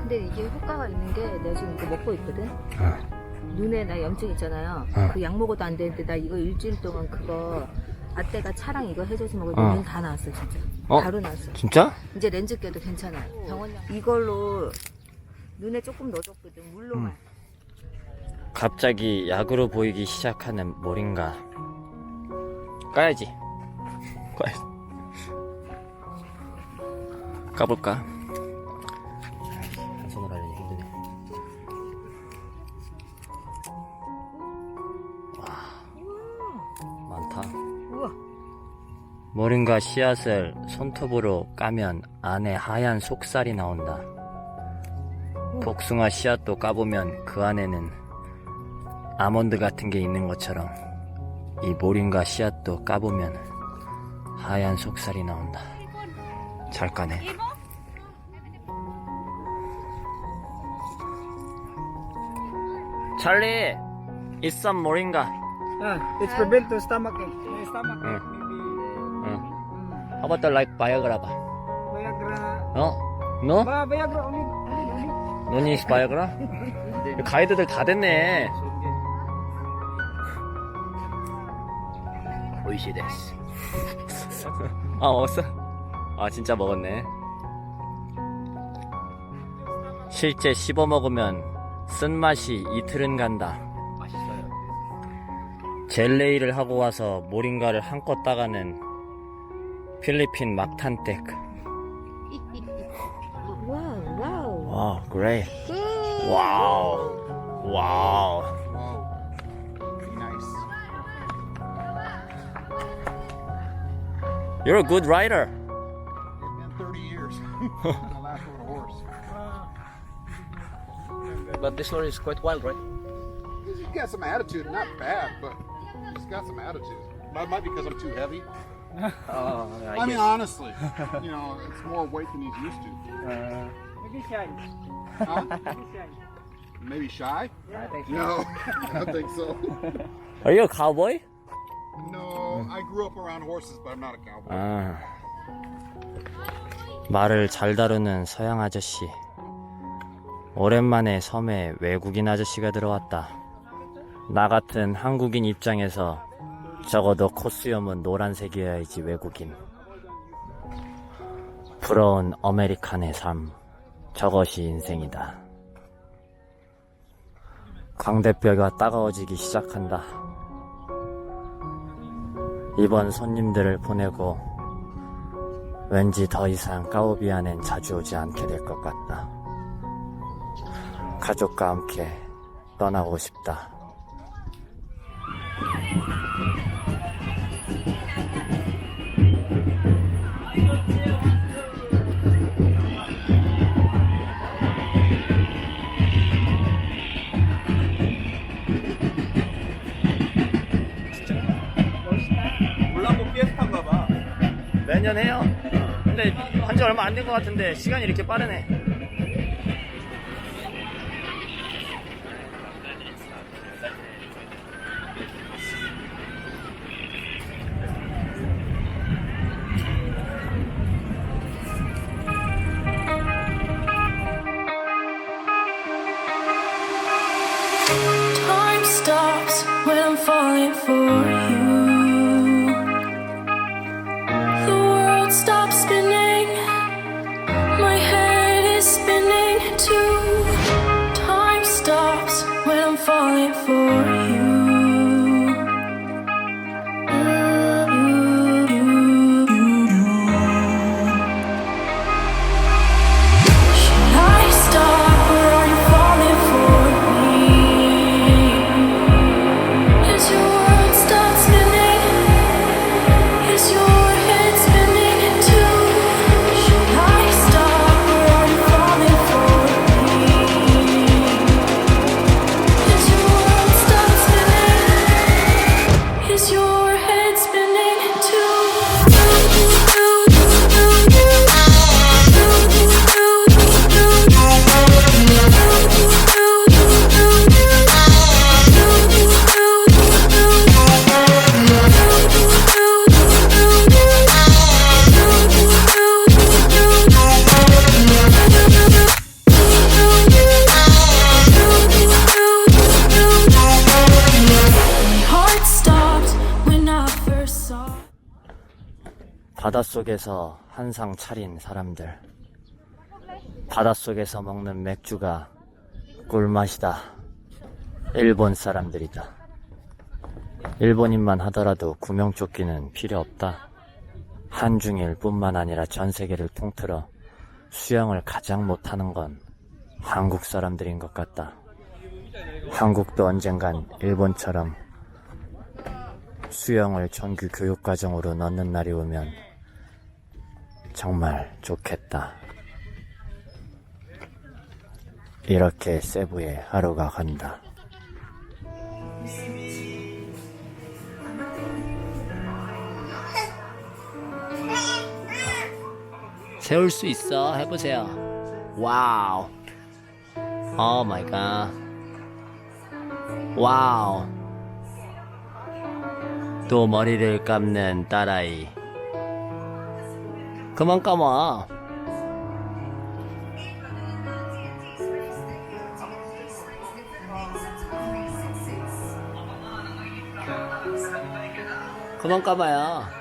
근데 이게 효과가 있는 게 내가 지금 이거 먹고 있거든. 어. 눈에 나 염증 있잖아요. 어. 그 약 먹어도 안 되는데 나 이거 일주일 동안 그거 아떼가 차랑 이거 해줘서 먹으면 어. 눈다 나왔어 진짜. 어? 바로 나왔어. 진짜? 이제 렌즈 껴도 괜찮아. 병원 약 이걸로 눈에 조금 넣어줬거든. 물로만. 음. 갑자기 약으로 보이기 시작하는 모링가 까야지 까야지 까볼까? 한 손으로 하려니 힘드네 와 많다 우와. 모링가 씨앗을 손톱으로 까면 안에 하얀 속살이 나온다. 복숭아 씨앗도 까보면 그 안에는 아몬드 같은 게 있는 것처럼 이 모링가 씨앗도 까보면 하얀 속살이 나온다. 잘 까네. 찰리, it's some moringa. Ah, it's prevent to stomach ache. Eh, stomach ache, Mm. maybe 응. mm, How about the like Viagra ba? Viagra. 어? No? Ba, Viagra only, only, only. 노니 바이어그라? 가이드들 다 됐네. 오이시 데스. 아 먹었어? 아 진짜 먹었네. 실제 씹어 먹으면 쓴맛이 이틀은 간다. 맛있어요. 젤레이를 하고 와서 모링가를 한껏 따가는 필리핀 막탄댁. 와우 와우. 와우, 그레이. 굿. 와우. 와우. Nice. You're a good. It's been 30 years. But this one is quite wild, right? He's got some attitude, not bad, but he's got some attitude. That might be because I'm too heavy. Oh, I, mean, honestly, you know, it's more weight than he's used to. Uh, maybe shy. Huh? Maybe shy. Maybe shy? I think so. No, I don't think so. Are you a cowboy? No, I grew up around horses, but I'm not a cowboy. 아. 말을 잘 다루는 서양 아저씨. 오랜만에 섬에 외국인 아저씨가 들어왔다. 나 같은 한국인 입장에서 적어도 코수염은 노란색이어야지 외국인. 부러운 아메리칸의 삶. 저것이 인생이다. 광대뼈가 따가워지기 시작한다. 이번 손님들을 보내고 왠지 더 이상 까오비안엔 자주 오지 않게 될 것 같다. 가족과 함께 떠나고 싶다. 매년 해요. 근데 한 지 얼마 안 된 것 같은데 시간이 이렇게 빠르네. I'm falling for you. The world stops spinning. My head is spinning too. Time stops when I'm falling for you. 바닷속에서 한상 차린 사람들. 바닷속에서 먹는 맥주가 꿀맛이다. 일본 사람들이다. 일본인만 하더라도 구명조끼는 필요 없다. 한중일 뿐만 아니라 전 세계를 통틀어 수영을 가장 못하는 건 한국 사람들인 것 같다. 한국도 언젠간 일본처럼 수영을 정규 교육과정으로 넣는 날이 오면 정말 좋겠다. 이렇게 세부의 하루가 간다. 세울 수 있어. 해보세요. 와우. 오 마이 갓. 와우. 또 머리를 감는 딸아이. 그만 감아. 그만 감아요.